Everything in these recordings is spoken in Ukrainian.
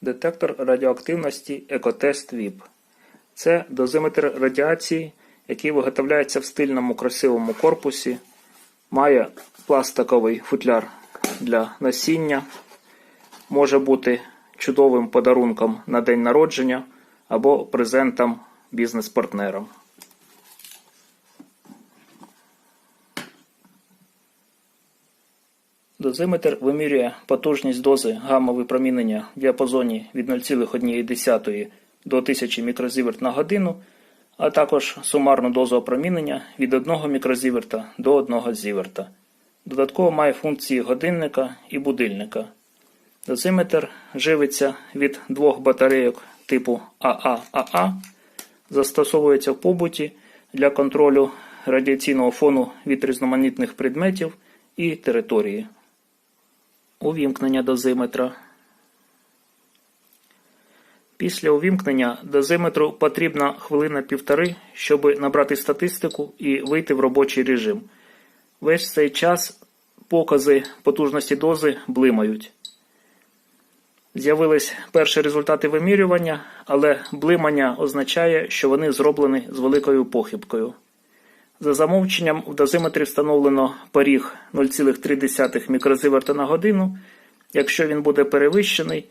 Детектор радіоактивності Екотест ВІП. Це дозиметр радіації, який виготовляється в стильному красивому корпусі, має пластиковий футляр для насіння, може бути чудовим подарунком на день народження або презентом бізнес-партнерам. Дозиметр вимірює потужність дози гамма-випромінення в діапазоні від 0,1 до 1000 мікрозіверт на годину, а також сумарну дозу опромінення від 1 мікрозіверта до 1 зіверта. Додатково має функції годинника і будильника. Дозиметр живиться від двох батарейок типу АААА, застосовується в побуті для контролю радіаційного фону від різноманітних предметів і території. Увімкнення дозиметра. Після увімкнення дозиметру потрібна хвилина-півтори, щоб набрати статистику і вийти в робочий режим. Весь цей час покази потужності дози блимають. З'явились перші результати вимірювання, але блимання означає, що вони зроблені з великою похибкою. За замовченням в дозиметрі встановлено поріг 0,3 мікрозиверта на годину. Якщо він буде перевищений,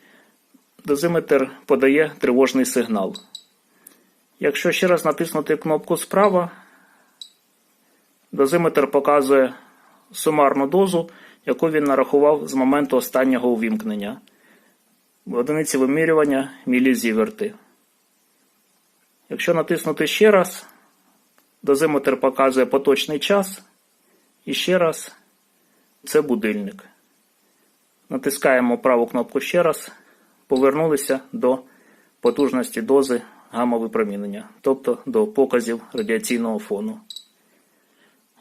дозиметр подає тривожний сигнал. Якщо ще раз натиснути кнопку справа, дозиметр показує сумарну дозу, яку він нарахував з моменту останнього увімкнення. В одиниці вимірювання мілізіверти. Якщо натиснути ще раз, Дозиметр показує поточний час. І ще раз це будильник. Натискаємо праву кнопку ще раз. Повернулися до потужності дози гамма-випромінення, тобто до показів радіаційного фону.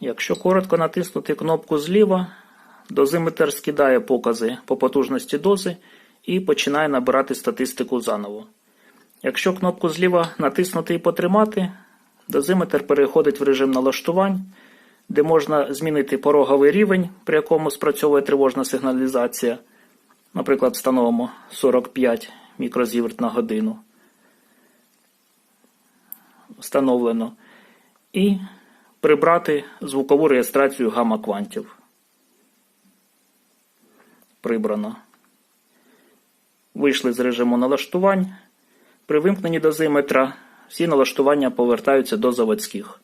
Якщо коротко натиснути кнопку зліва, дозиметр скидає покази по потужності дози і починає набирати статистику заново. Якщо кнопку зліва натиснути і потримати, Дозиметр переходить в режим налаштувань, де можна змінити пороговий рівень, при якому спрацьовує тривожна сигналізація. Наприклад, встановимо 45 мікрозіверт на годину. Встановлено. І прибрати звукову реєстрацію гамма-квантів. Прибрано. Вийшли з режиму налаштувань. При вимкненні дозиметра всі налаштування повертаються до заводських.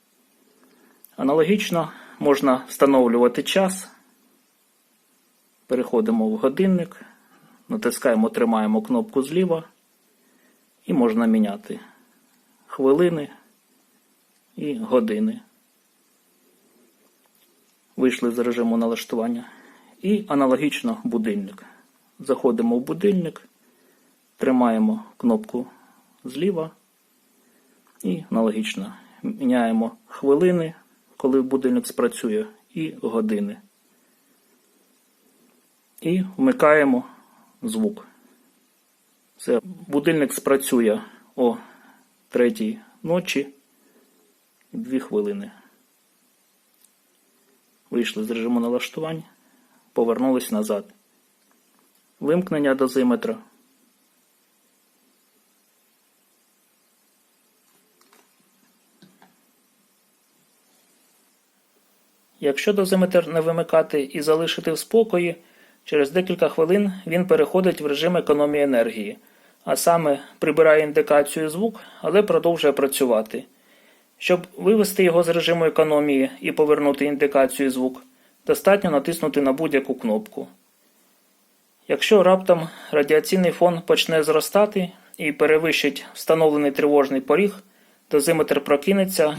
Аналогічно можна встановлювати час. Переходимо в годинник, натискаємо, тримаємо кнопку зліва і можна міняти хвилини і години. Вийшли з режиму налаштування. І аналогічно будильник. Заходимо в будильник, тримаємо кнопку зліва. І аналогічно міняємо хвилини, коли будильник спрацює, і години. І вмикаємо звук. Це будильник спрацює о 3 ночі 2 хвилини. Вийшли з режиму налаштувань, повернулись назад. Вимкнення дозиметра. Якщо дозиметр не вимикати і залишити в спокої, через декілька хвилин він переходить в режим економії енергії, а саме прибирає індикацію звук, але продовжує працювати. Щоб вивести його з режиму економії і повернути індикацію звук, достатньо натиснути на будь-яку кнопку. Якщо раптом радіаційний фон почне зростати і перевищить встановлений тривожний поріг, дозиметр прокинеться